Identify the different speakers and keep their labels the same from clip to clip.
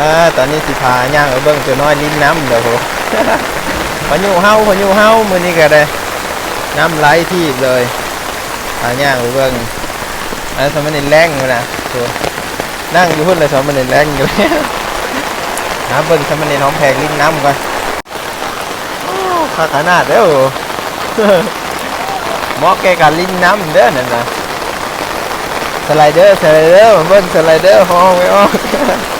Speaker 1: อ่าตอนนี้สิพาย่างเอเบิ่งตัวน้อยลิ้นน้ำเด้อโหพายุเฮาพายุเฮามือนี้ก็ได้น้ำไหลที่เลยพาย่างไปเบิ่งอันสมันินแรงอยู่นะโหนั่งอยู่พุ่นเลยสมันินแรงอยู่หาเบิ่งสมันินหอมแพงลิ้นน้ำก่อนโอ้ขาขนาดเด้อหมาะแก่การลิ้นน้ำเด้อนั่นนะสไลเดอร์สไลเดอร์เบิ่งสไลเดอร์ห้องไว้ออกเบิ่อยอนกันไล่ลงเลยดูไล่ลงเลยได้นะฮะอ่าโถฝนตก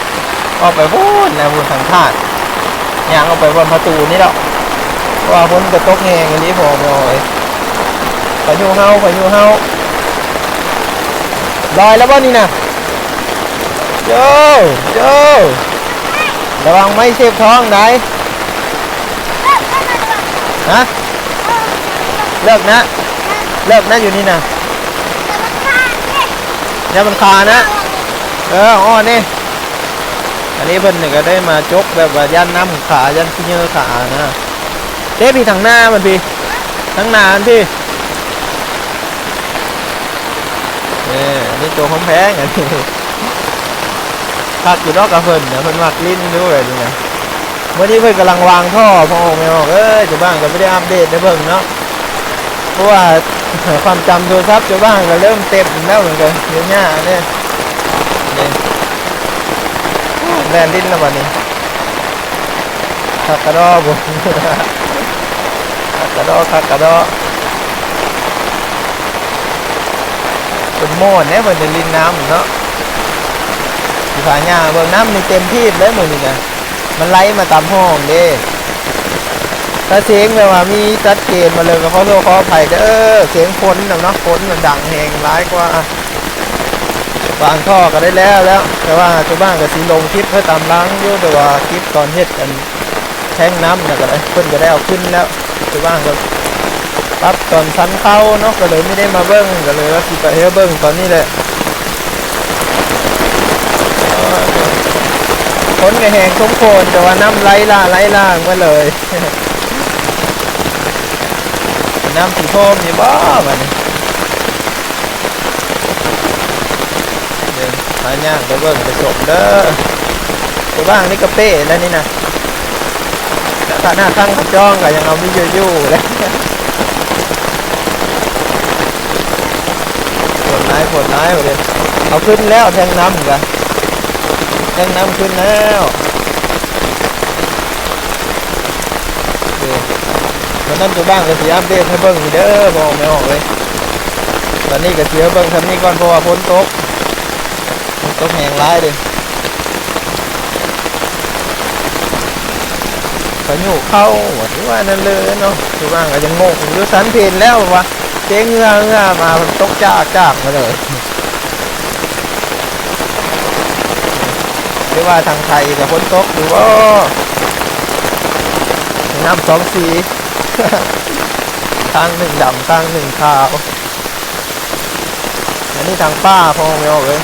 Speaker 1: อันออกไปพูดนะบนทางธาตุย่างออกไปบนประตูนี่หรอกเพราะว่าฝนกระตกแหงอันนี้พอมอยพายุเฮาพายุเฮาลอยแล้วบ่นี่นะโจโจระวังไม่เสียบท้องไหนฮะเลิกนะ เลิกนะอยู่นี่นะอย่ามันคานะ เอออ้อนี่ อันนี้เพิ่นนี่ก็ได้มาจกแบบว่ายันน้ำขายันขี้เหยอขานะเด้พี่ทางหน้ามันพี่ทางหน้ามันพี่นี่อันนี้ตัวของแพงอันนี้คักอยู่ดอกกระเพิ่นเนี่ยเพิ่นมักลิ้นด้วยนี่นะเมื่อนี้เพิ่นกำลังวางท่อพอออกไม่ออกเอ้ยจะบ้างก็ไม่ได้อัปเดตได้เบิ่งเนาะเพราะว่าความจำโทรศัพท์จะบ้างก็เริ่มเต็มแล้วเหมือนกันเดี๋ยวนี้เนี่ยนี่ แลนลิ้นแล้ววันนี้คักกระดอบุคักกระดอคักกระดอเป็นโม่นเนี่ยมันเป็นลิ้นน้ำเนาะสีฟ้าหญ้าเบิ่งน้ำนี่เต็มที่เลยมือนี่นะมันไหลมาตามห้องเด้ถ้าเสียงแบบว่ามีชัดเจนมาเลยก็ขอโทษขออภัยเด้อเสียงฝนนะเนาะฝนมันดังแหงร้ายกว่า บางท่อก็ได้แล้วแล้ว แต่ว่าชาวบ้านก็สีลงคลิปเพื่อตามล้างยู่แต่ว่าคลิปตอนเฮ็ดกันแท่งน้ำน่ะก็ได้เพิ่นก็ได้เอาขึ้นแล้วชาวบ้านก็ปั๊บตอนชั้นเข้าเนาะก็เลยไม่ได้มาเบิ้งก็เลยว่าสิไปเฮเบิ้งตอนนี้แหละฝนก็แหงสมโคนแต่ว่าน้ำไหลล่าไหลล่างมาเลยน้ำสีโคมนี่บ้ามัน เดี๋ยวหาย่างไปเบิ้งไปชมเด้อตัวบ้างนี่ก็เป้แล้วนี่นะแต่ถ้าหน้าตั้งขับจ้องก็ยังเอาไม่อยู่เลยผลร้ายผลร้ายหมดเลยเอาขึ้นแล้วแทงน้ำกันแทงน้ำขึ้นแล้วโอเควันนั้นจะบ้างก็สีอัปเดตให้เบิ้งอีเด้อบอกไม่ออกเลย ตอนนี้ก็เสียเบิ้งทำนี้ก่อนเพราะว่าฝนตก ตกแหงร้ายเลยพายุเข้าหรือว่านั่นเลยเนาะคือบ้างก็ยังงงอยู่สันเพนแล้ววะเจ๊งเงือเงือมาตกจากจากมาเลยหรือว่าทางไทยกับฝนตกหรือว่าน้ำสองสีข้างหนึ่งดำข้างหนึ่งขาว อันนี้ทางป้าพอไม่ออกเลย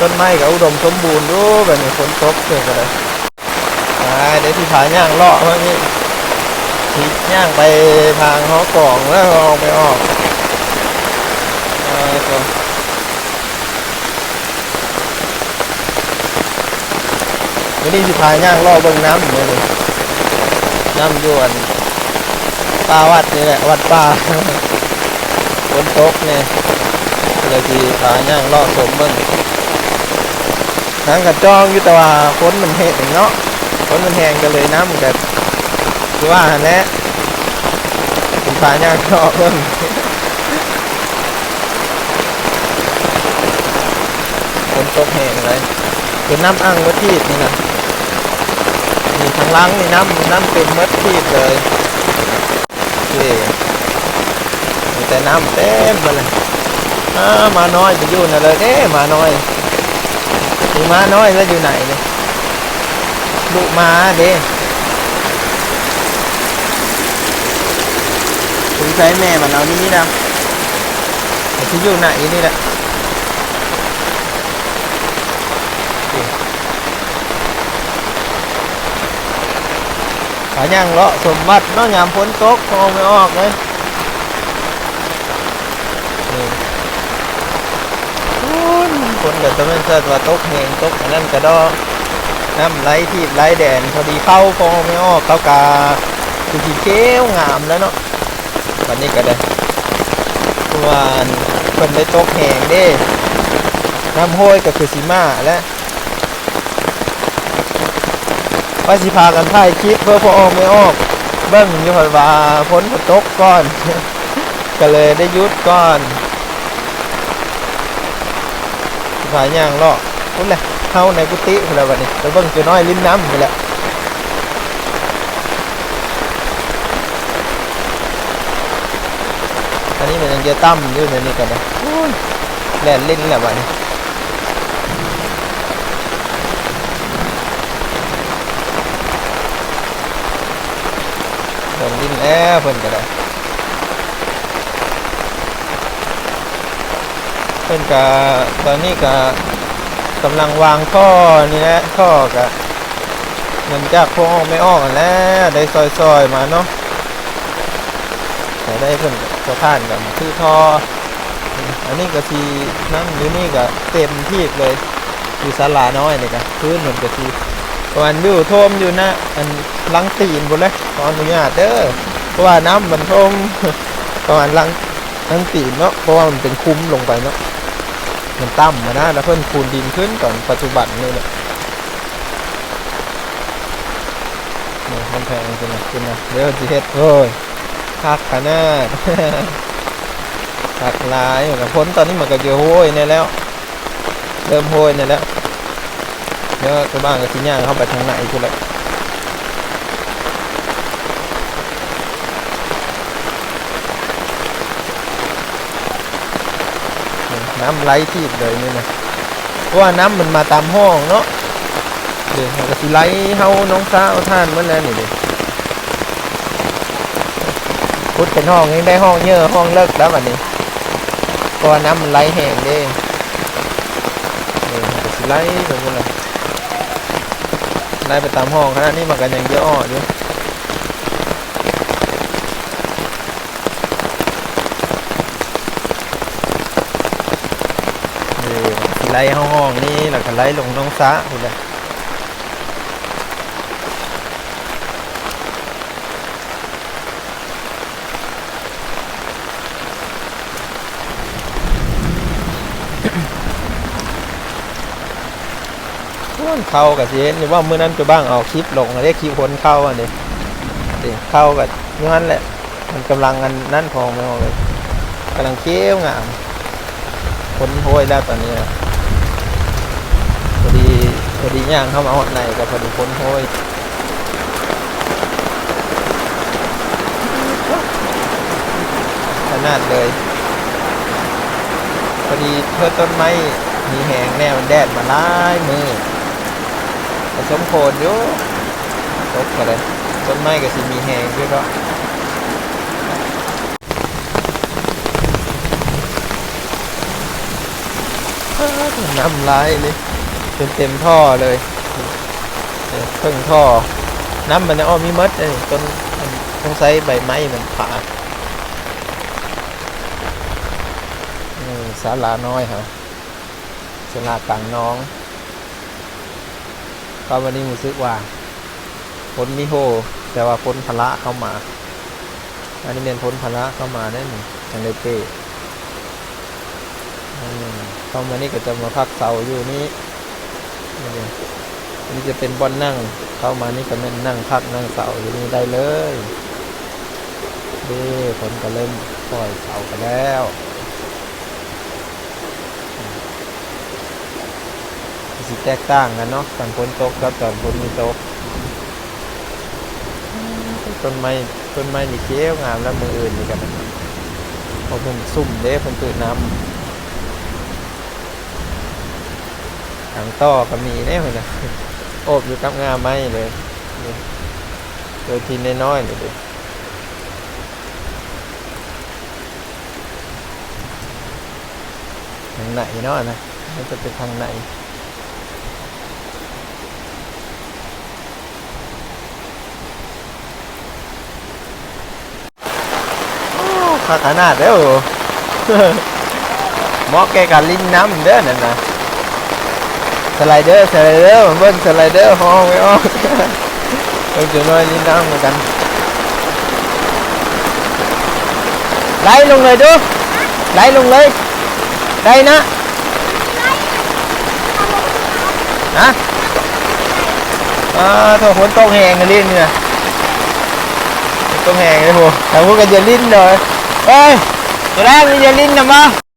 Speaker 1: ต้นไม้กับอุดมสมบูรณ์ดูแบบนี้ฝนตกเกิดกันเลยอ่าเดี๋ยวที่ผาย่างเลาะว่างี้ขี่ย่างไปทางหอกล่องแล้วออกไปออกเออตัววันนี้สิพายย่างล่อเบิ่งน้ำอยู่เลยน้ำยวนป่าวัดนี่แหละวัดป่าฝนตกเนี่ยเลยสิพายย่างล่อสมเบิ่ง ทางกระจองอยู่แต่ว่าฝนมันแห้งเนาะฝนมันแห้งก็เลยน้ำมันก็คือว่าหันแหละผมพายากชอบเพิ่มฝนตกแห้งเลยคือน้ำอ่างวัดทีบนี่นะนี่ทางล้างนี่น้ำน้ำเต็มวัดทีบเลยโอเคมีแต่น้ำเต็มมาเลยอ่ามาน้อยไปอยู่น่ะเลยเด้มาน้อย ดูม้าน้อยแล้วอยู่ไหนเนี่ยดุม้าเด้คุณใช้แม่มันเอานี่นะมันที่อยู่ไหนนี่แหละนี่ขาย่างเลาะสมบัติเน้องยามฝนตกพอไม่ออกเลยนี่ ฝุ่นกิดจะเป็นเสื้อว่าตกแหงตกอันนั้นกระดอน้ำไหลที่ไหลแดนพอดีเข้าพอไม่ออกเข้ากาคือสีเขียวงามแล้วเนาะวันนี้ก็ได้เพราะว่าเพิ่นได้ตกแหงเด้ น้ำห้อยก็คือสีมาและว่าสิพากันถ่ายคลิปเพื่อพอออกไม่ออก เบิ้งอยู่หอว่าพ้นฝนตกก่อน ก็เลยได้ยุดก่อน สิพาย่างเลาะพุ่นแหละเข้าในกุฏิพุ่นแหละวันนี้ไปเบิ้งตัวน้อยลิ้นน้ำพุ่นแหละอันนี้มันยังจะตั้มอยู่ในนี้กันนะแล่นลิ้นแหละวันนี้เพิ่นดินแล้วเพิ่นก็ได้ เพิ่นก็ตอนนี้ก็กำลังวางท่อนี่แหละท่อก็เงินจากพวกออกไม่ออกนั่นแล้วได้ซอยๆมาเนาะแต่ได้เพิ่นก็ท่านกันคือท่ออันนี้ก็ทีน้ำอยู่นี่ก็เต็มที่เลยอยู่ศาลาน้อยนี่ก็พื้นเหมือนกับทีประมาณอยู่ท่วมอยู่นะอันลังตีนบนเลยขออนุญาตเด้อเพราะว่าน้ำมันท่วมประมาณลัง หลังตีนเนาะเพราะว่ามันเป็นคุ้มลงไปเนาะมันต่ำมานะแล้วเพิ่นคูนดินขึ้นก่อนปัจจุบันนี่แหละนี่มันแพงจริงนะจริงนะเดี๋ยวเฮ็ดโอ้ยคักขนาดคักลายกับพ้นตอนนี้มันก็เยอะโห้ยเนี่ยแล้ว เริ่มโห้ยเนี่ยแล้วเดี๋ยวตัวบ้านก็สิย่างเข้าไปทางไหนกูเลย น้ำไหลที่เลยนี่นะเพราะว่าน้ำมันมาตามห้องเนาะเดี๋ยวก็สิไหลเฮาน้องสาวท่านเมันแล้วนี่เดิพุดเป็นห้องยังได้ห้องเยอะห้องเลิกแล้ววันนี้เพราะว่าน้ำมันไหลแห้งเด้เดี๋ยวก็สิไหลไปหมดเลยไล่ไปตามห้องขนาดนี้มันกันยังเยอะอ่ออยู่นี่สิ ไล่ห้องห้องนี่แล้วก็ไล่ลงน้องซะคุณเลยส่วนเข้ากับเห็นอยู่ว่าเมื้อนั้นจะบ้างเอาคลิปลงได้คลิปคนเข้าอันนี้เข้ากับอยู่นั่นแหละ มันกำลังอันนั่นพองไม่ออเลยกำลังเคี้ยวงามคนโหยแล้วตอนนี้นะ อดีย่างเข้ามาหอดในกับพอดีคนโหยขนาดเลยพอดีเพื่อต้นไม้มีแหงแนวแดดมาหลายมือผสมโคนอยู่ตกกันเลยต้นไม้ก็สิมีแหงด้วยเนาะอ้าวน้ำลายเลย เต็มเต็มท่อเลยเนี่ยเพิ่งท่อ น้ำมันอ้อมีมดเลยต้นต้องใช้ใบไม้มันผ่านี่ศาลาน้อยเหรอศาลากลางน้องก็วันนี้รู้สึกว่าพ้นมิโฮ แต่ว่าพ้นพละเข้ามา อันนี้เป็นพ้นพละเข้ามาได้หนึ่งจังเลยเป้อืมเข้ามานี่ก็จะมาพักเสาอยู่นี่ นี่จะเป็นบอนนั่ง เข้ามานี่ก็เป็นนั่งพักนั่งเสาอยู่นี่ได้เลยเด้ฝนก็เริ่มปล่อยเสากันแล้วสิแตกต่างกันเนาะตอนฝนตกกับตอนฝนมีตกต้นไม้ต้นไม้นี่เขียวงามแล้วมืออื่นนี่กันเพราะเพิ่นซุ่มเด้เพิ่นตื่นน้ำ ทางต่อก็มีได้เหมือนกันโอบอยู่กับงาไม้เลยโดยทีน้อยๆเลยทางไหนเนาะนะมันจะเป็นทางไหนโอ้ขาขนาดเด้อเหมาะแกการลิ้นน้ำเด้อนั่นนะ สไลเดอร์สไลเดอร์เบิ้งสไลเดอร์ห้องไม่ออกเบิ้งจะน้อยลิ้นน้ำเหมือนกันไล่ลงเลยดูไล่ลงเลยได้นะฮะอ่าถ้าฝนตกแหงก็ลิ้นเนี่ยฝนตกแหงเลยโหแต่พวกกันจะลิ้นเลยเอ้ยจะแรกนี่จะลิ้นนะมา